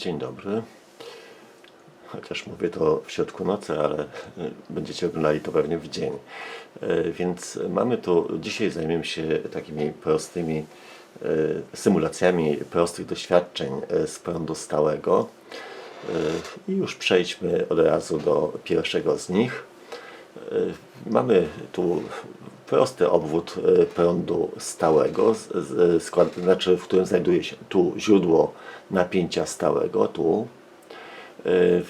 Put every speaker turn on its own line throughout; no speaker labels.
Dzień dobry. Chociaż mówię to w środku nocy, ale y, będziecie oglądali to pewnie w dzień. Y, Więc mamy tu, dzisiaj zajmiemy się takimi prostymi y, symulacjami prostych doświadczeń z prądu stałego. I już przejdźmy od razu do pierwszego z nich. Mamy tu prosty obwód y, prądu stałego, z- z- skład, znaczy w którym znajduje się tu źródło napięcia stałego, tu. Y,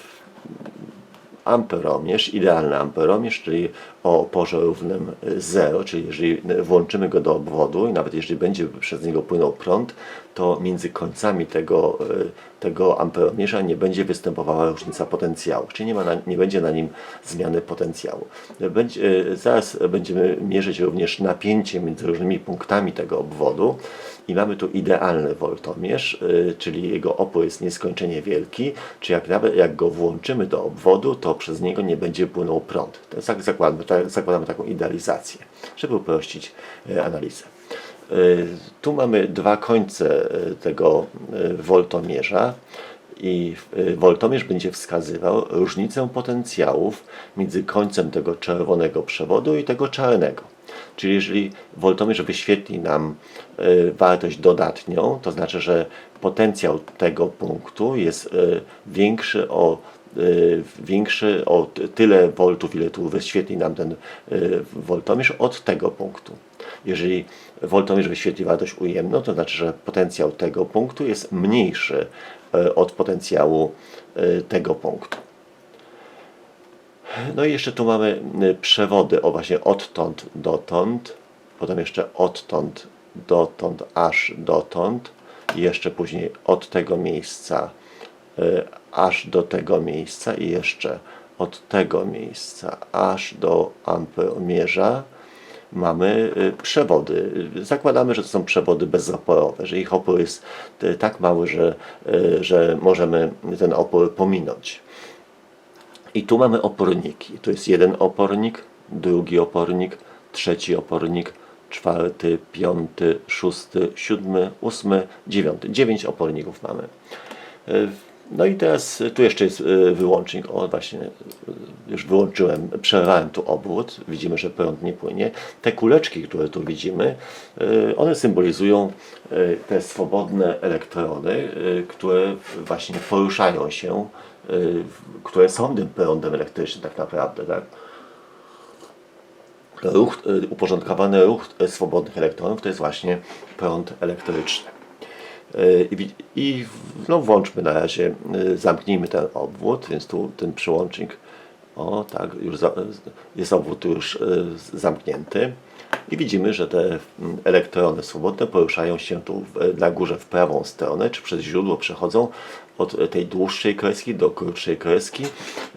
amperomierz, idealny amperomierz, czyli o oporze równym 0, czyli jeżeli włączymy go do obwodu i nawet jeżeli będzie przez niego płynął prąd, to między końcami tego, y, tego amperomierza nie będzie występowała różnica potencjału, czyli nie, ma na, nie będzie na nim zmiany potencjału. Będzie, y, zaraz będziemy mierzyć również napięcie między różnymi punktami tego obwodu i mamy tu idealny woltomierz, czyli jego opór jest nieskończenie wielki, czy jak jak go włączymy do obwodu, to przez niego nie będzie płynął prąd. Tak zakładamy, tak, zakładamy taką idealizację, żeby uprościć y, analizę. Y, Tu mamy dwa końce y, tego woltomierza i woltomierz będzie wskazywał różnicę potencjałów między końcem tego czerwonego przewodu i tego czarnego. Czyli jeżeli woltomierz wyświetli nam wartość dodatnią, to znaczy, że potencjał tego punktu jest większy o większy o tyle voltów, ile tu wyświetli nam ten y, woltomierz od tego punktu. Jeżeli woltomierz wyświetli wartość ujemną, to znaczy, że potencjał tego punktu jest mniejszy y, od potencjału y, tego punktu. No i jeszcze tu mamy y, przewody, o właśnie odtąd dotąd, potem jeszcze odtąd dotąd aż dotąd i jeszcze później od tego miejsca y, aż do tego miejsca i jeszcze od tego miejsca aż do amperomierza mamy y, przewody. Zakładamy, że to są przewody bezoporowe, że ich opór jest y, tak mały, że, y, że możemy ten opór pominąć. I tu mamy oporniki. Tu jest jeden opornik, drugi opornik, trzeci opornik, czwarty, piąty, szósty, siódmy, ósmy, dziewiąty. Dziewięć oporników mamy. No i teraz e, tu jeszcze jest e, wyłącznik. O, właśnie e, już wyłączyłem, przerwałem tu obwód. Widzimy, że prąd nie płynie. Te kuleczki, które tu widzimy, one symbolizują te swobodne elektrony, które właśnie poruszają się, które są tym prądem elektrycznym tak naprawdę. Tak? ruch, uporządkowany ruch swobodnych elektronów to jest właśnie prąd elektryczny. I, I no, włączmy na razie, y, zamknijmy ten obwód, więc tu ten przyłącznik, o tak, już za, jest obwód już y, zamknięty. I widzimy, że te mm, elektrony swobodne poruszają się tu na górze w prawą stronę, czy przez źródło przechodzą od tej dłuższej kreski do krótszej kreski.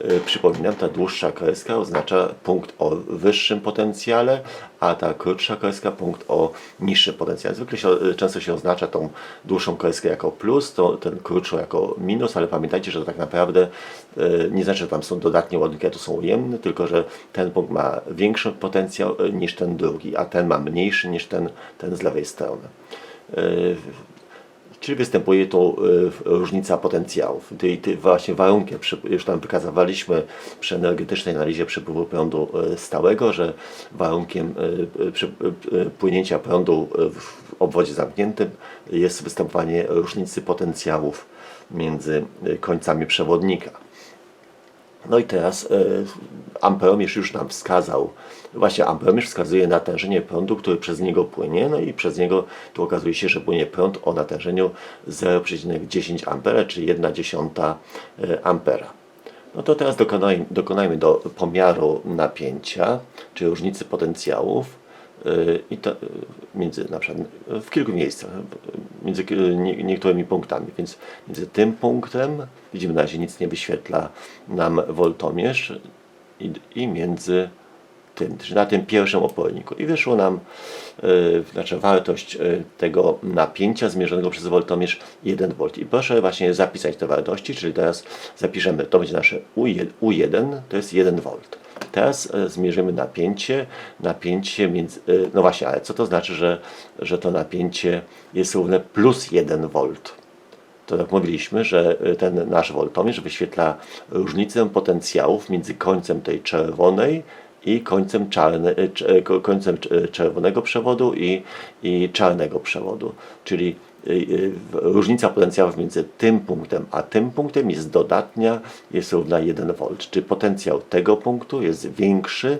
Y, Przypominam, ta dłuższa kreska oznacza punkt o wyższym potencjale, a ta krótsza kreska punkt o niższym potencjale. Zwykle się, y, często się oznacza tą dłuższą kreskę jako plus, to ten krótszą jako minus, ale pamiętajcie, że to tak naprawdę y, nie znaczy, że tam są dodatnie ładunki, a tu są ujemne, tylko że ten punkt ma większy potencjał niż ten drugi, a ten ma mniejszy niż ten, ten z lewej strony. Y, Czyli występuje tu y, różnica potencjałów. Ty właśnie warunkiem, już tam wykazywaliśmy przy energetycznej analizie przepływu prądu y, stałego, że warunkiem y, płynięcia prądu w obwodzie zamkniętym jest występowanie różnicy potencjałów między końcami przewodnika. No i teraz y, amperomierz już nam wskazał, właśnie amperomierz wskazuje natężenie prądu, który przez niego płynie, no i przez niego tu okazuje się, że płynie prąd o natężeniu 0,10 ampera, czyli 1 dziesiąta y, ampera. No to teraz dokonaj, dokonajmy do pomiaru napięcia, czy różnicy potencjałów i to y, między na przykład y, w kilku miejscach, y, między y, nie- niektórymi punktami, więc między tym punktem, widzimy na razie nic nie wyświetla nam woltomierz i, i między tym, na tym pierwszym oporniku. I wyszło nam y, znaczy wartość y, tego napięcia zmierzonego przez woltomierz 1 V. I proszę właśnie zapisać te wartości, czyli teraz zapiszemy, to będzie nasze U1, U1 to jest 1 V. Teraz y, zmierzymy napięcie, napięcie między, no właśnie, ale co to znaczy, że, że to napięcie jest równe plus 1 V? to jak mówiliśmy, że ten nasz woltomierz wyświetla różnicę potencjałów między końcem tej czerwonej i końcem, czarne, y, cz- y, ko- końcem cz- czerwonego przewodu i, i czarnego przewodu. Czyli różnica potencjałów między tym punktem a tym punktem jest dodatnia, jest równa 1 V. Czy potencjał tego punktu jest większy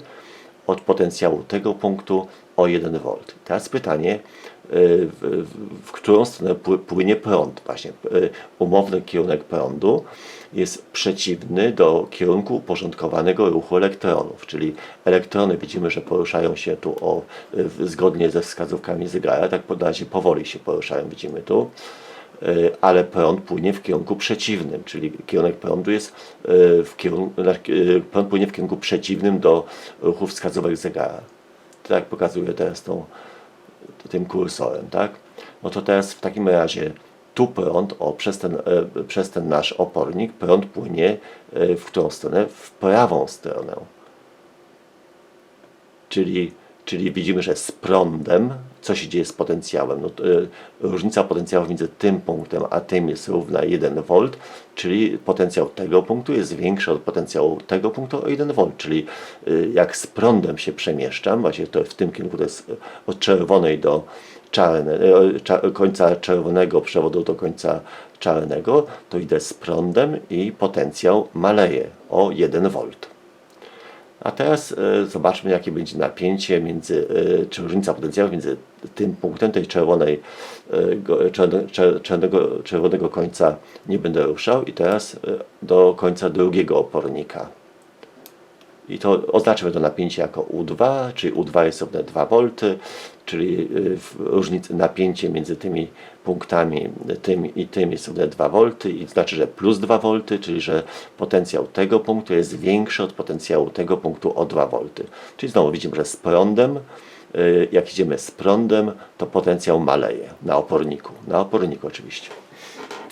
od potencjału tego punktu o 1 V. Teraz pytanie, y, w, w, w którą stronę pły- płynie prąd. Właśnie y, umowny kierunek prądu jest przeciwny do kierunku uporządkowanego ruchu elektronów, czyli elektrony widzimy, że poruszają się tu o, zgodnie ze wskazówkami zegara, tak na razie powoli się poruszają, widzimy tu ale prąd płynie w kierunku przeciwnym, czyli kierunek prądu jest y, w kierunku, y, prąd płynie w kierunku przeciwnym do ruchu wskazówek zegara. Tak pokazuję teraz tą, tym kursorem, tak? No to teraz w takim razie tu prąd, o, przez ten, e, przez ten nasz opornik, prąd płynie e, w którą stronę? W prawą stronę. Czyli, czyli widzimy, że z prądem, co się dzieje z potencjałem? No, e, różnica potencjałów między tym punktem a tym jest równa 1 V, czyli potencjał tego punktu jest większy od potencjału tego punktu o 1 V, czyli e, jak z prądem się przemieszczam, właśnie to w tym kierunku to jest od czerwonej do czarne, e, końca czerwonego przewodu do końca czarnego, to idę z prądem i potencjał maleje o 1 V. A teraz e, zobaczmy, jakie będzie napięcie między, e, czy różnica potencjału między tym punktem tej czerwonej, e, go- czarne- czer- czarnego, czerwonego końca nie będę ruszał i teraz do końca drugiego opornika. I to oznaczymy to napięcie jako U2, czyli U2 jest równe 2 V, czyli y, różnica, napięcie między tymi punktami, tym i tym jest równe 2 V i znaczy, że plus 2 V, czyli że potencjał tego punktu jest większy od potencjału tego punktu o 2 V. Czyli znowu widzimy, że z prądem, y, jak idziemy z prądem, to potencjał maleje na oporniku, na oporniku oczywiście.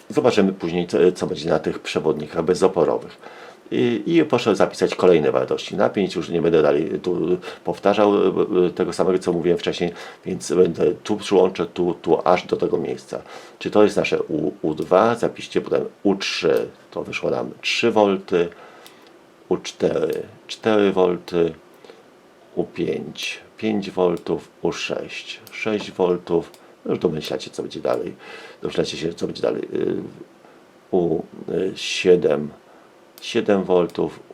Zobaczymy później, co będzie na tych przewodnikach bezoporowych. I, proszę zapisać kolejne wartości napięć. Już nie będę dalej tu powtarzał e, e, tego samego, co mówiłem wcześniej, więc będę tu przyłączę, tu, tu, aż do tego miejsca. Czy to jest nasze U, U2? Zapiszcie potem U3, to wyszło nam 3 V, U4 4 V, U5 5 V, U6 6 V. Już domyślacie, co będzie dalej. Domyślacie się, co będzie dalej. Y, U7 7 V,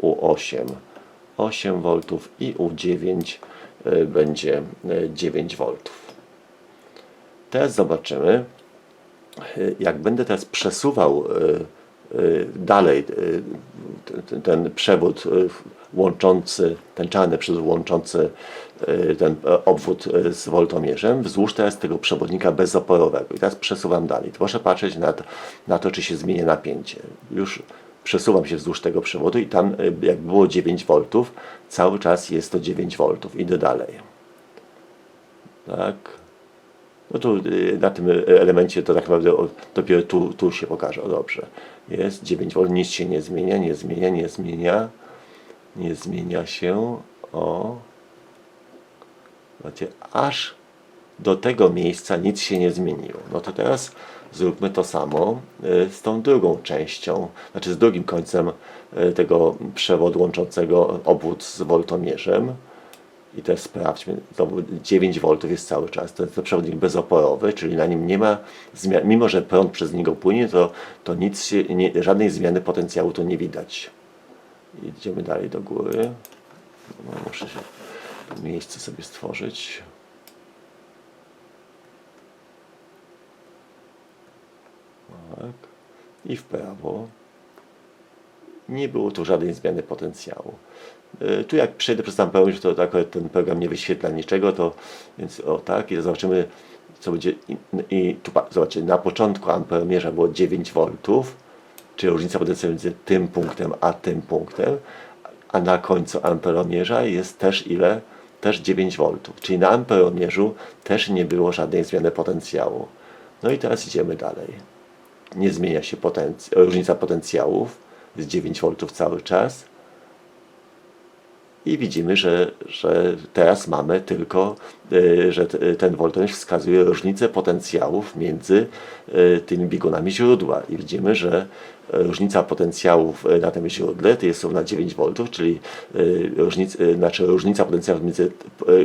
U8 8 V i U9 y, będzie y, 9 V. Teraz zobaczymy, y, jak będę teraz przesuwał y, y, dalej y, ten, przewód y, łączący, ten czarny przewód łączący y, ten e, obwód y, z woltomierzem wzdłuż teraz tego przewodnika bezoporowego. I teraz przesuwam dalej. Proszę patrzeć na to, na to czy się zmienia napięcie. Już przesuwam się wzdłuż tego przewodu i tam y, jak było 9 V, cały czas jest to 9 V. Idę dalej. Tak. No tu y, na tym y, elemencie to tak naprawdę dopiero tu, tu się pokaże. O, dobrze. Jest 9 V, nic się nie zmienia, nie zmienia, nie zmienia. Nie zmienia się. O. Zobaczcie, aż do tego miejsca nic się nie zmieniło. No to teraz zróbmy to samo y, z tą drugą częścią, znaczy z drugim końcem y, tego przewodu łączącego obwód z woltomierzem. I teraz sprawdźmy, znowu 9 V jest cały czas, to jest to przewodnik bezoporowy, czyli na nim nie ma zmian, mimo że prąd przez niego płynie, to, to nic się, nie, żadnej zmiany potencjału tu nie widać. Idziemy dalej do góry. No, muszę się miejsce sobie stworzyć. Tak. I w prawo. Nie było tu żadnej zmiany potencjału. Y, Tu jak przejdę przez tam pełnić, to akurat ten program nie wyświetla niczego, to więc o tak, i zobaczymy co będzie. I, i tu zobaczcie, na początku amperomierza było 9 V, czyli różnica potencjału między tym punktem a tym punktem, a na końcu amperomierza jest też ile? Też 9 V. Czyli na amperomierzu też nie było żadnej zmiany potencjału. No i teraz idziemy dalej. Nie zmienia się potenc- różnica potencjałów, jest 9 V cały czas. I widzimy, że, że teraz mamy tylko, y, że ten voltometr wskazuje różnicę potencjałów między y, tymi biegunami źródła. I widzimy, że y, różnica potencjałów na tym źródle to jest równa 9 V, czyli różnic, znaczy różnica potencjałów między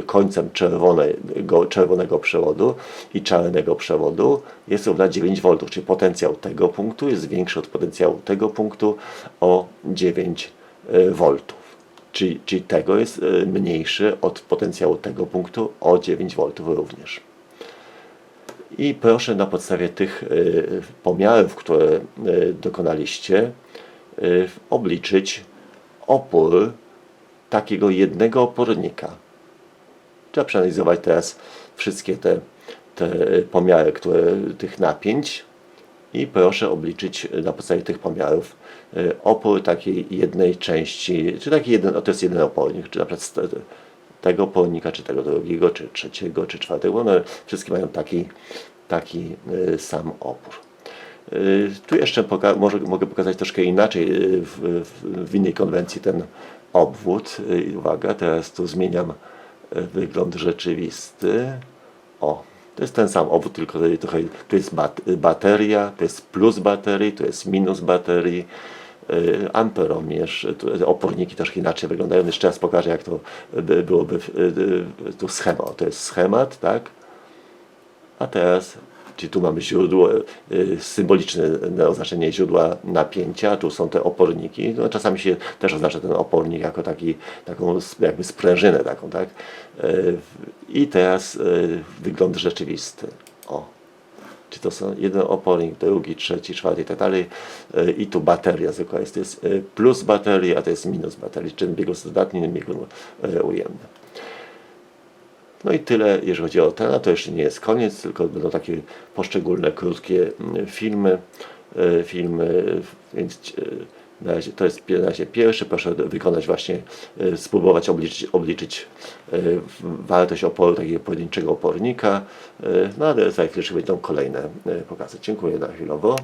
końcem czerwonego, czerwonego przewodu i czarnego przewodu jest równa 9 V, czyli potencjał tego punktu jest większy od potencjału tego punktu o 9 V. Czyli, czyli tego jest y, mniejszy od potencjału tego punktu o 9 V również. I proszę na podstawie tych y, pomiarów, które y, dokonaliście, obliczyć opór takiego jednego opornika. Trzeba przeanalizować teraz wszystkie te, te pomiary które, tych napięć i proszę obliczyć na podstawie tych pomiarów y, opór takiej jednej części, czy taki jeden, to jest jeden opornik, czy na przykład tego opornika, czy tego drugiego, czy trzeciego, czy czwartego. One wszystkie mają taki, taki y, sam opór. Y, Tu jeszcze poka- może, mogę pokazać troszkę inaczej w, w, w innej konwencji ten obwód. Uwaga, teraz tu zmieniam wygląd rzeczywisty. O, to jest ten sam obwód, tylko trochę, tu jest bat, bateria, to jest plus baterii, to jest minus baterii. y, Amperomierz, tu oporniki też inaczej wyglądają. Jeszcze raz pokażę, jak to by- byłoby y, y, tu schemat. To jest schemat, tak? A teraz, czyli tu mamy źródło, y, symboliczne oznaczenie źródła napięcia, tu są te oporniki. No, czasami się też oznacza ten opornik jako taki, taką jakby sprężynę taką, tak? Y, I teraz y, wygląd rzeczywisty. O. Czy to są jeden opornik, drugi, trzeci, czwarty i tak dalej. Y, I tu bateria zwykła jest. To jest y, plus baterii, a to jest minus baterii. Czyli biegun dodatni, biegun y, ujemny. No i tyle, jeżeli chodzi o ten, to jeszcze nie jest koniec, tylko będą takie poszczególne, krótkie mm, filmy, e, filmy, więc e, na razie, to jest na razie pierwszy, proszę wykonać właśnie, e, spróbować obliczyć, obliczyć wartość oporu takiego pojedynczego opornika, no ale za chwilę będą kolejne pokazy. Dziękuję na chwilowo.